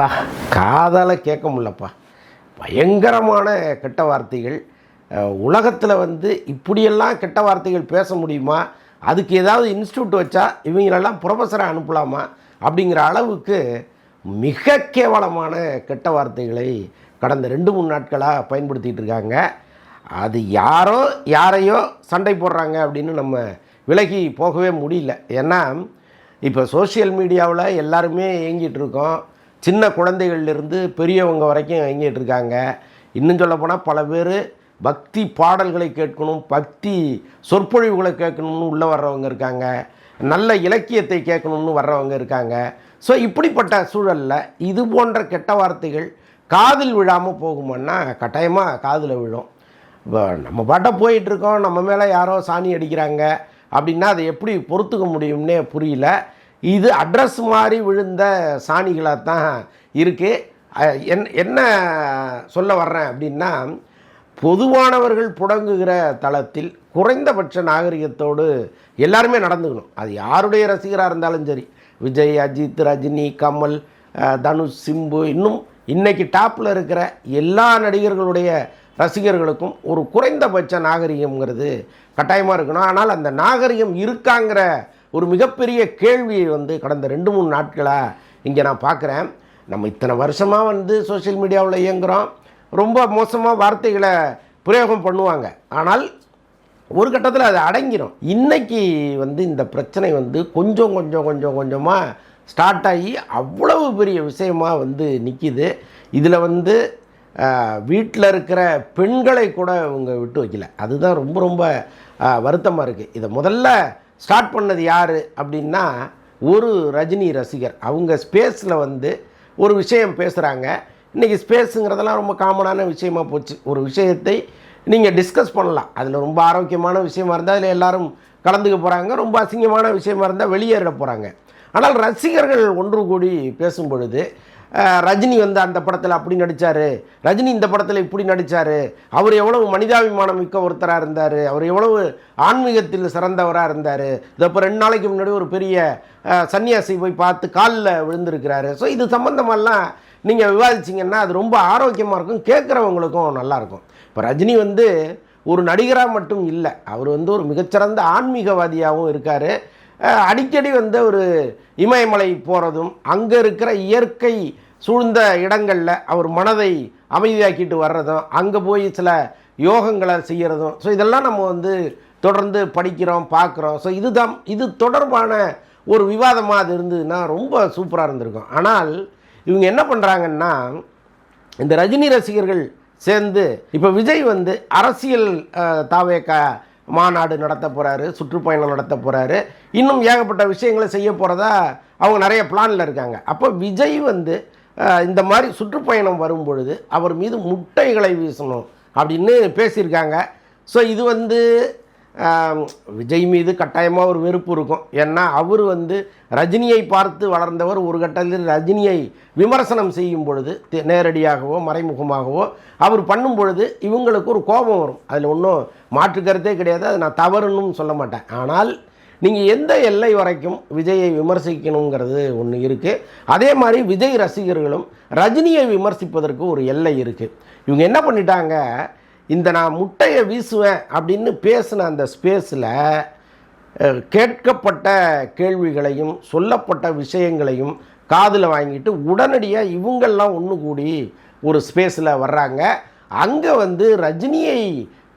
அப்பா காதால் கேட்க முடிலப்பா பயங்கரமான கெட்ட வார்த்தைகள். உலகத்தில் வந்து இப்படியெல்லாம் கெட்ட வார்த்தைகள் பேச முடியுமா? அதுக்கு ஏதாவது இன்ஸ்டியூட் வச்சா இவங்களெல்லாம் ப்ரொஃபஸரை அனுப்பலாமா? அப்படிங்கிற அளவுக்கு மிக கேவலமான கெட்ட வார்த்தைகளை கடந்த ரெண்டு மூணு நாட்களாக பயன்படுத்திகிட்டு இருக்காங்க. அது யாரோ யாரையோ சண்டை போடுறாங்க அப்படின்னு நம்ம விலகி போகவே முடியல. ஏன்னா இப்போ சோஷியல் மீடியாவில் எல்லாருமே இயங்கிட்டு இருக்கோம். சின்ன குழந்தைகள்லேருந்து பெரியவங்க வரைக்கும் இயங்கிட்டு இருக்காங்க இன்னும் சொல்லப்போனால் பல பேர் பக்தி பாடல்களை கேட்கணும் பக்தி சொற்பொழிவுகளை கேட்கணும்னு உள்ளே வர்றவங்க இருக்காங்க. நல்ல இலக்கியத்தை கேட்கணும்னு வர்றவங்க இருக்காங்க. ஸோ இப்படிப்பட்ட சூழலில் இது போன்ற கெட்ட வார்த்தைகள் காதில் விழாமல் போகுமான்னா கட்டாயமாக காதில் விழும். இப்போ நம்ம பாட்டை போயிட்டுருக்கோம் நம்ம மேலே யாரோ சாணி அடிக்கிறாங்க அப்படின்னா அதை எப்படி பொறுத்துக்க முடியும்னே புரியல. இது அட்ரஸ் மாதிரி விழுந்த சாணிகளாக தான் இருக்குது என் என்ன சொல்ல வர்றேன் அப்படின்னா பொதுவானவர்கள் புடங்குகிற தளத்தில் குறைந்தபட்ச நாகரிகத்தோடு எல்லாருமே நடந்துக்கணும். அது யாருடைய ரசிகராக இருந்தாலும் சரி. விஜய் அஜித் ரஜினி கமல் தனுஷ் சிம்பு இன்னும் இன்றைக்கி டாப்பில் இருக்கிற எல்லா நடிகர்களுடைய ரசிகர்களுக்கும் ஒரு குறைந்தபட்ச நாகரிகம்ங்கிறது கட்டாயமாக இருக்கணும். ஆனால் அந்த நாகரிகம் இருக்காங்கிற ஒரு மிகப்பெரிய கேள்வியை வந்து கடந்த ரெண்டு மூணு நாட்களாக இங்கே நான் பார்க்குறேன். நம்ம இத்தனை வருஷமாக வந்து சோஷியல் மீடியாவில் இயங்குகிறோம் ரொம்ப மோசமாக வார்த்தைகளை பிரயோகம் பண்ணுவாங்க. ஆனால் ஒரு கட்டத்தில் அது அடங்கிடும் இன்றைக்கி வந்து இந்த பிரச்சனை வந்து கொஞ்சம் கொஞ்சம் கொஞ்சம் கொஞ்சமாக ஸ்டார்ட் ஆகி அவ்வளவு பெரிய விஷயமா வந்து நிற்கிது இதில் வந்து வீட்டில் இருக்கிற பெண்களை கூட இவங்க விட்டு வைக்கல. அதுதான் ரொம்ப ரொம்ப வருத்தமாக இருக்குது இதை முதல்ல ஸ்டார்ட் பண்ணது யார் அப்படின்னா ஒரு ரஜினி ரசிகர். அவங்க ஸ்பேஸில் வந்து ஒரு விஷயம் பேசுகிறாங்க இன்றைக்கி ஸ்பேஸுங்கிறதெல்லாம் ரொம்ப காமனான விஷயமா போச்சு. ஒரு விஷயத்தை நீங்கள் டிஸ்கஸ் பண்ணலாம். அதில் ரொம்ப ஆரோக்கியமான விஷயமா இருந்தால் அதில் எல்லோரும் கலந்துக்க போகிறாங்க ரொம்ப அசிங்கமான விஷயமா இருந்தால் வெளியேற போகிறாங்க ஆனால் ரசிகர்கள் ஒன்று கூடி பேசும் பொழுது ரஜினி வந்து அந்த படத்தில் அப்படி நடித்தார் ரஜினி இந்த படத்தில் இப்படி நடித்தார் அவர் எவ்வளவு மனிதாபிமானம் மிக்க ஒருத்தராக இருந்தார். அவர் எவ்வளவு ஆன்மீகத்தில் சிறந்தவராக இருந்தார். இது இப்போ ரெண்டு நாளைக்கு முன்னாடி ஒரு பெரிய சன்னியாசி போய் பார்த்து காலில் விழுந்திருக்கிறாரு. ஸோ இது சம்மந்தமெல்லாம் நீங்கள் விவாதிச்சிங்கன்னா அது ரொம்ப ஆரோக்கியமாக இருக்கும். கேட்குறவங்களுக்கும் நல்லாயிருக்கும் இப்போ ரஜினி வந்து ஒரு நடிகராக மட்டும் இல்லை. அவர் வந்து ஒரு மிகச்சிறந்த ஆன்மீகவாதியாகவும் இருக்கார். அடிக்கடி வந்து ஒரு இமயமலை போகிறதும் அங்கே இருக்கிற இயற்கை சூழ்ந்த இடங்களில் அவர் மனதை அமைதியாக்கிட்டு வர்றதும் அங்கே போய் சில யோகங்களை செய்கிறதும் ஸோ இதெல்லாம் நம்ம வந்து தொடர்ந்து படிக்கிறோம் பார்க்குறோம். ஸோ இதுதான் இது தொடர்பான ஒரு விவாதமாக அது இருந்ததுன்னா ரொம்ப சூப்பராக இருந்திருக்கும். ஆனால் இவங்க என்ன பண்ணுறாங்கன்னா இந்த ரஜினி ரசிகர்கள் சேர்ந்து இப்போ விஜய் வந்து அரசியல் தாவேக்கா மாநாடு நடத்த போகிறாரு சுற்றுப்பயணம் நடத்த போகிறாரு இன்னும் ஏகப்பட்ட விஷயங்களை செய்ய போகிறதா அவங்க நிறைய பிளானில் இருக்காங்க. அப்போ விஜய் வந்து இந்த மாதிரி சுற்றுப்பயணம் வரும் பொழுது அவர் மீது முட்டைகளை வீசணும் அப்படின்னு பேசியிருக்காங்க. ஸோ இது வந்து விஜய் மீது கட்டாயமாக ஒரு வெறுப்பு இருக்கும். ஏன்னா அவர் வந்து ரஜினியை பார்த்து வளர்ந்தவர் ஒரு கட்டத்தில் ரஜினியை விமர்சனம் செய்யும் பொழுது நேரடியாகவோ மறைமுகமாகவோ அவர் பண்ணும் பொழுது இவங்களுக்கு ஒரு கோபம் வரும். அதில் ஒன்றும் மாற்று கருத்தே கிடையாது. அது நான் தவறுன்னு சொல்ல மாட்டேன். ஆனால் நீங்கள் எந்த எல்லை வரைக்கும் விஜயை விமர்சிக்கணுங்கிறது ஒன்று இருக்குது அதே மாதிரி விஜய் ரசிகர்களும் ரஜினியை விமர்சிப்பதற்கு ஒரு எல்லை இருக்குது இவங்க என்ன பண்ணிட்டாங்க? இந்த நான் முட்டையை வீசுவேன் அப்படின்னு பேசின அந்த ஸ்பேஸில் கேட்கப்பட்ட கேள்விகளையும் சொல்லப்பட்ட விஷயங்களையும் காதில் வாங்கிட்டு உடனடியாக இவங்கெல்லாம் ஒன்று கூடி ஒரு ஸ்பேஸில் வர்றாங்க. அங்கே வந்து ரஜினியை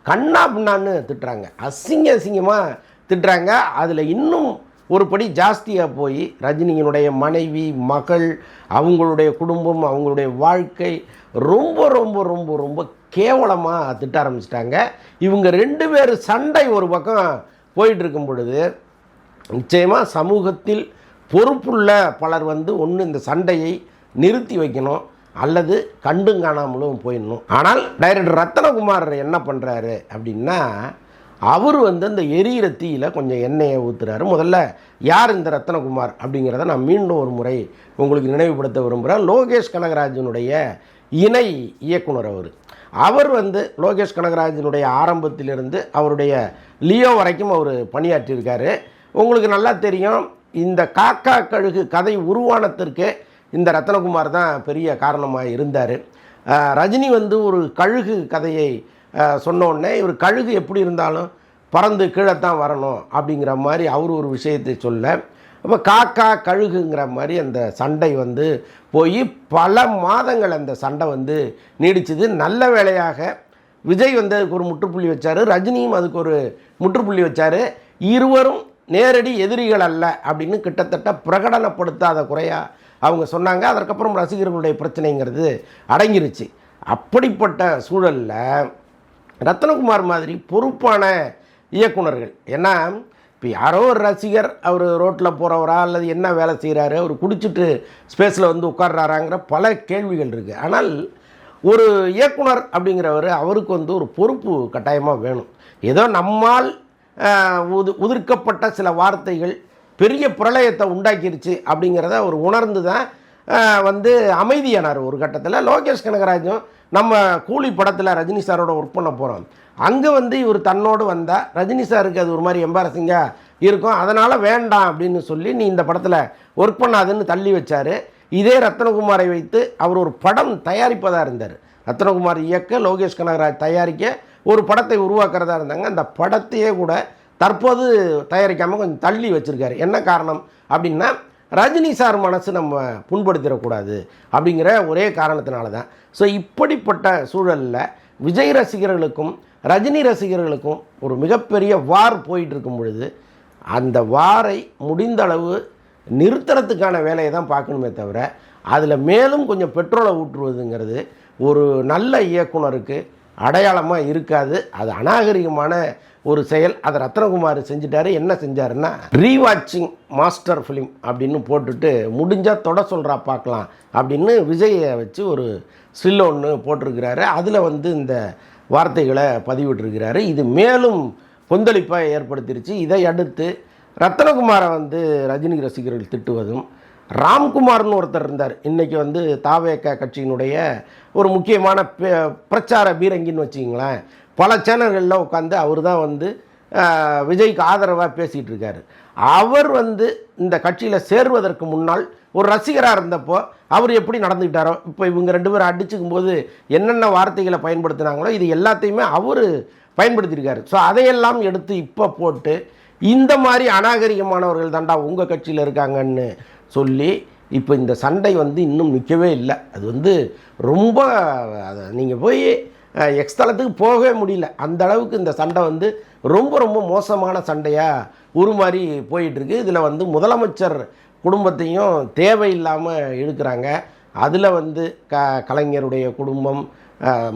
கண்ணா பின்னான்னு திட்டுறாங்க. அசிங்க அசிங்கமாக திட்டுறாங்க. அதில் இன்னும் ஒரு படி ஜாஸ்தியாக போய் ரஜினியினுடைய மனைவி மகள் அவங்களுடைய குடும்பம் அவங்களுடைய வாழ்க்கை ரொம்ப ரொம்ப ரொம்ப ரொம்ப கேவலமாக திட்ட ஆரம்பிச்சிட்டாங்க. இவங்க ரெண்டு பேர் சண்டை ஒரு பக்கம் போயிட்டுருக்கும் பொழுது நிச்சயமாக சமூகத்தில் பொறுப்புள்ள பலர் வந்து ஒன்று இந்த சண்டையை நிறுத்தி வைக்கணும் அல்லது கண்டும் காணாமலும் போயிடணும். ஆனால் டைரக்டர் ரத்னகுமார் என்ன பண்ணுறாரு அப்படின்னா அவர் வந்து அந்த எரியிற தீயில கொஞ்சம் எண்ணெயை ஊற்றுறாரு முதல்ல யார் இந்த ரத்னகுமார் அப்படிங்கிறத நான் மீண்டும் ஒரு முறை உங்களுக்கு நினைவுபடுத்த விரும்புகிறேன் லோகேஷ் கனகராஜனுடைய இணை இயக்குனர் அவர். அவர் வந்து லோகேஷ் கனகராஜனுடைய ஆரம்பத்திலிருந்து அவருடைய லியோ வரைக்கும் அவர் பணியாற்றியிருக்காரு. உங்களுக்கு நல்லா தெரியும் இந்த காக்கா கழுகு கதை உருவானத்திற்கு இந்த ரத்னகுமார் தான் பெரிய காரணமாக இருந்தார். ரஜினி வந்து ஒரு கழுகு கதையை சொன்னோடனே இவர் கழுகு எப்படி இருந்தாலும் பறந்து கீழே தான் வரணும் அப்படிங்கிற மாதிரி அவர் ஒரு விஷயத்தை சொல்ல அப்போ காக்கா கழுகுங்கிற மாதிரி அந்த சண்டை வந்து போய் பல மாதங்கள் அந்த சண்டை வந்து நீடிச்சது. நல்ல வேளையாக விஜய் வந்து அதுக்கு ஒரு முற்றுப்புள்ளி வச்சார். ரஜினியும் அதுக்கு ஒரு முற்றுப்புள்ளி வச்சார். இருவரும் நேரடி எதிரிகள் அல்ல அப்படின்னு கிட்டத்தட்ட பிரகடனப்படுத்தாத குறையாக அவங்க சொன்னாங்க. அதற்கப்புறம் ரசிகர்களுடைய பிரச்சனைங்கிறது அடங்கிருச்சு. அப்படிப்பட்ட சூழலில் ரத்னகுமார் மாதிரி பொறுப்பான இயக்குனர்கள் ஏன்னா இப்போ யாரோ ஒரு ரசிகர் அவர் ரோட்டில் போகிறவரா அல்லது என்ன வேலை செய்கிறாரு அவர் குடிச்சிட்டு ஸ்பேஸில் வந்து உட்கார்றாராங்கிற பல கேள்விகள் இருக்குது ஆனால் ஒரு இயக்குனர் அப்படிங்கிறவர் அவருக்கு வந்து ஒரு பொறுப்பு கட்டாயமாக வேணும். ஏதோ நம்மால் உது உதிர்க்கப்பட்ட சில வார்த்தைகள் பெரிய பிரளயத்தை உண்டாக்கிருச்சு அப்படிங்கிறத அவர் உணர்ந்து தான் வந்து அமைதியானார் ஒரு கட்டத்தில். லோகேஷ் கனகராஜும் நம்ம கூலி படத்தில் ரஜினி சாரோட ஒர்க் பண்ண போகிறோம் அங்கே வந்து இவர் தன்னோடு வந்தால் ரஜினி சாருக்கு அது ஒரு மாதிரி எம்பாரசிங்காக இருக்கும். அதனால் வேண்டாம் அப்படின்னு சொல்லி நீ இந்த படத்தில் ஒர்க் பண்ணாதுன்னு தள்ளி வச்சார். இதே ரத்னகுமாரை வைத்து அவர் ஒரு படம் தயாரிப்பதாக இருந்தார். ரத்னகுமார் இயக்க லோகேஷ் கனகராஜ் தயாரிக்க ஒரு படத்தை உருவாக்குறதா இருந்தாங்க. அந்த படத்தையே கூட தற்போது தயாரிக்காமல் கொஞ்சம் தள்ளி வச்சுருக்காரு. என்ன காரணம் அப்படின்னா ரஜினி சார் மனசு நம்ம புண்படுத்திடக்கூடாது அப்படிங்கிற ஒரே காரணத்தினால தான் ஸோ இப்படிப்பட்ட சூழலில் விஜய் ரசிகர்களுக்கும் ரஜினி ரசிகர்களுக்கும் ஒரு மிகப்பெரிய வார் போயிட்டு இருக்கும் பொழுது அந்த வாரை முடிந்த அளவு நிறுத்துறதுக்கான வேலையை தான் பார்க்கணுமே தவிர அதில் மேலும் கொஞ்சம் பெட்ரோலை ஊற்றுவதுங்கிறது ஒரு நல்ல இயக்குனருக்கு அடையாளமாக இருக்காது. அது அநாகரிகமான ஒரு செயல். அதை ரத்னகுமார் செஞ்சிட்டாரு. என்ன செஞ்சாருன்னா ரீவாட்சிங் மாஸ்டர் ஃபிலிம் அப்படின்னு போட்டுட்டு முடிஞ்சால் தொட சொல்கிறா பார்க்கலாம் அப்படின்னு விஜயை வச்சு ஒரு ஸ்டில் ஒன்று போட்டிருக்கிறாரு. அதில் வந்து இந்த வார்த்தைகளை பதிவிட்டிருக்கிறாரு. இது மேலும் கொந்தளிப்பை ஏற்படுத்திருச்சு. இதை அடுத்து ரத்னகுமாரை வந்து ரஜினி ரசிகர்கள் திட்டுவதும் ராம்குமார்னு ஒருத்தர் இருந்தார். இன்றைக்கி வந்து தாவேக கட்சியினுடைய ஒரு முக்கியமான பிரச்சார பீரங்கின்னு வச்சிங்களேன் பல சேனல்களில் உட்காந்து அவர் தான் வந்து விஜய்க்கு ஆதரவாக பேசிகிட்டு இருக்காரு. அவர் வந்து இந்த கட்சியில் சேர்வதற்கு முன்னால் ஒரு ரசிகராக இருந்தப்போ அவர் எப்படி நடந்துக்கிட்டாரோ இப்போ இவங்க ரெண்டு பேரும் அடிச்சுக்கும் போது என்னென்ன வார்த்தைகளை பயன்படுத்தினாங்களோ இது எல்லாத்தையுமே அவர் பயன்படுத்தியிருக்காரு. ஸோ அதையெல்லாம் எடுத்து இப்போ போட்டு இந்த மாதிரி அநாகரிகமானவர்கள் தாண்டா உங்கள் கட்சியில் இருக்காங்கன்னு சொல்லி இப்போ இந்த சண்டை வந்து இன்னும் நிற்கவே இல்லை. அது வந்து ரொம்ப நீங்கள் போய் எக்ஸ்தலத்துக்கு போகவே முடியல. அந்த அளவுக்கு இந்த சண்டை வந்து ரொம்ப ரொம்ப மோசமான சண்டையாக உருமாறி போயிட்டுருக்கு இதில் வந்து முதலமைச்சர் குடும்பத்தையும் தேவையில்லாமல் இழுக்கிறாங்க அதில் வந்து க கலைஞருடைய குடும்பம்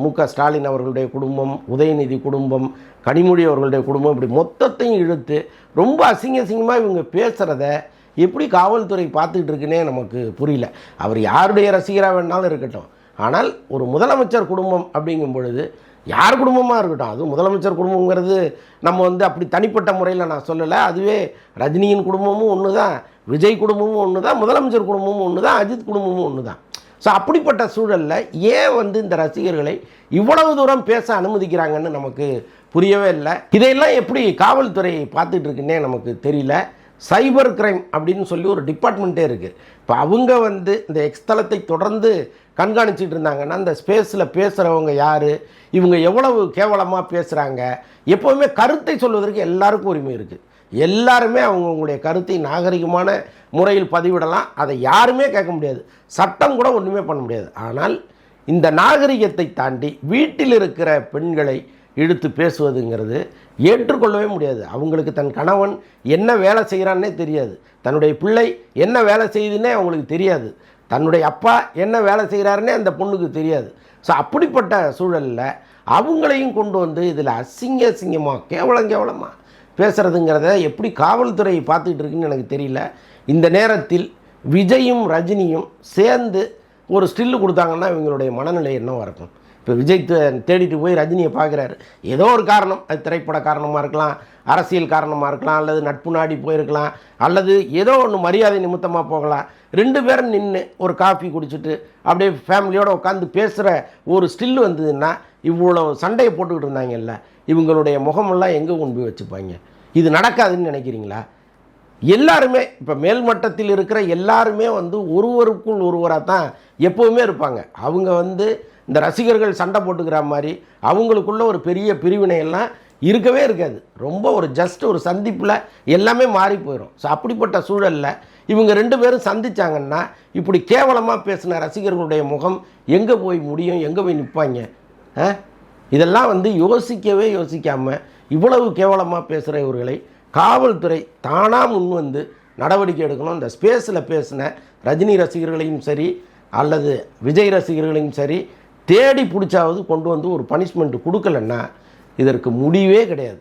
மு க ஸ்டாலின் அவர்களுடைய குடும்பம் உதயநிதி குடும்பம் கனிமொழி அவர்களுடைய குடும்பம் இப்படி மொத்தத்தையும் இழுத்து ரொம்ப அசிங்க அசிங்கமாக இவங்க பேசுகிறத எப்படி காவல்துறை பார்த்துக்கிட்டு இருக்குன்னே நமக்கு புரியல. அவர் யாருடைய ரசிகராக வேணாலும் இருக்கட்டும். ஆனால் ஒரு முதலமைச்சர் குடும்பம் அப்படிங்கும் பொழுது யார் குடும்பமாக இருக்கட்டும்? அது முதலமைச்சர் குடும்பங்கிறது நம்ம வந்து அப்படி தனிப்பட்ட முறையில் நான் சொல்லலை. அதுவே ரஜினியின் குடும்பமும் ஒன்று தான் விஜய் குடும்பமும் ஒன்று தான் முதலமைச்சர் குடும்பமும் ஒன்று தான் அஜித் குடும்பமும் ஒன்று தான் ஸோ அப்படிப்பட்ட சூழலில் ஏன் வந்து இந்த ரசிகர்களை இவ்வளவு தூரம் பேச அனுமதிக்கிறாங்கன்னு நமக்கு புரியவே இல்லை. இதையெல்லாம் எப்படி காவல்துறை பார்த்துட்டு இருக்குன்னே நமக்கு தெரியல. சைபர் கிரைம் அப்படின்னு சொல்லி ஒரு டிபார்ட்மெண்ட்டே இருக்குது இப்போ அவங்க வந்து இந்த எக்ஸ்தலத்தை தொடர்ந்து கண்காணிச்சிட்டு இருந்தாங்கன்னா இந்த ஸ்பேஸில் பேசுகிறவங்க யார்? இவங்க எவ்வளவு கேவலமாக பேசுகிறாங்க எப்போவுமே கருத்தை சொல்வதற்கு எல்லாருக்கும் உரிமை இருக்குது எல்லாருமே அவங்கவுங்களுடைய கருத்தை நாகரிகமான முறையில் பதிவிடலாம். அதை யாருமே கேட்க முடியாது. சட்டம் கூட ஒன்றுமே பண்ண முடியாது. ஆனால் இந்த நாகரிகத்தை தாண்டி வீட்டில் இருக்கிற பெண்களை இழுத்து பேசுவதுங்கிறது ஏற்றுக்கொள்ளவே முடியாது. அவங்களுக்கு தன் கணவன் என்ன வேலை செய்கிறான்னே தெரியாது. தன்னுடைய பிள்ளை என்ன வேலை செய்யுதுன்னே அவங்களுக்கு தெரியாது. தன்னுடைய அப்பா என்ன வேலை செய்கிறாருன்னே அந்த பொண்ணுக்கு தெரியாது. ஸோ அப்படிப்பட்ட சூழலில் அவங்களையும் கொண்டு வந்து இதில் அசிங்க அசிங்கமாக கேவலம் கேவலமாக பேசுகிறதுங்கிறத எப்படி காவல்துறை பார்த்துக்கிட்டு இருக்குன்னு எனக்கு தெரியல. இந்த நேரத்தில் விஜயும் ரஜினியும் சேர்ந்து ஒரு ஸ்டில்லு கொடுத்தாங்கன்னா இவங்களுடைய மனநிலை என்னவாக இருக்கும்? இப்போ விஜய் தேடிட்டு போய் ரஜினியை பார்க்குறாரு ஏதோ ஒரு காரணம். அது திரைப்பட காரணமாக இருக்கலாம் அரசியல் காரணமாக இருக்கலாம் அல்லது நட்பு நாடி போயிருக்கலாம் அல்லது ஏதோ ஒன்று மரியாதை நிமித்தமாக போகலாம். ரெண்டு பேரும் நின்று ஒரு காஃபி குடிச்சிட்டு அப்படியே ஃபேமிலியோடு உட்காந்து பேசுகிற ஒரு ஸ்டில் வந்ததுன்னா இவ்வளோ சண்டையை போட்டுக்கிட்டு இருந்தாங்கல்ல இவங்களுடைய முகமெல்லாம் எங்கே கொண்டு போய் வச்சுப்பாங்க? இது நடக்காதுன்னு நினைக்கிறீங்களா? எல்லாருமே இப்போ மேல்மட்டத்தில் இருக்கிற எல்லாருமே வந்து ஒருவருக்குள் ஒருவராக தான் எப்போவுமே இருப்பாங்க. அவங்க வந்து இந்த ரசிகர்கள் சண்டை போட்டுக்கிற மாதிரி அவங்களுக்குள்ள ஒரு பெரிய பிரிவினை எல்லாம் இருக்கவே இருக்காது. ரொம்ப ஒரு ஜஸ்ட் ஒரு சந்திப்பில் எல்லாமே மாறி போயிடும் ஸோ அப்படிப்பட்ட சூழலில் இவங்க ரெண்டு பேரும் சந்திச்சாங்கன்னா இப்படி கேவலமாக பேசின ரசிகர்களுடைய முகம் எங்கே போய் முடியும்? எங்கே போய் நிற்பாங்க இதெல்லாம் வந்து யோசிக்கவே யோசிக்காமல் இவ்வளவு கேவலமாக பேசுகிற இவர்களை காவல்துறை தானாக முன் வந்து நடவடிக்கை எடுக்கணும். இந்த ஸ்பேஸில் பேசின ரஜினி ரசிகர்களையும் சரி அல்லது விஜய் ரசிகர்களையும் சரி தேடி பிடிச்சாவது கொண்டு வந்து ஒரு பனிஷ்மெண்ட் கொடுக்கலன்னா இதற்கு முடிவே கிடையாது.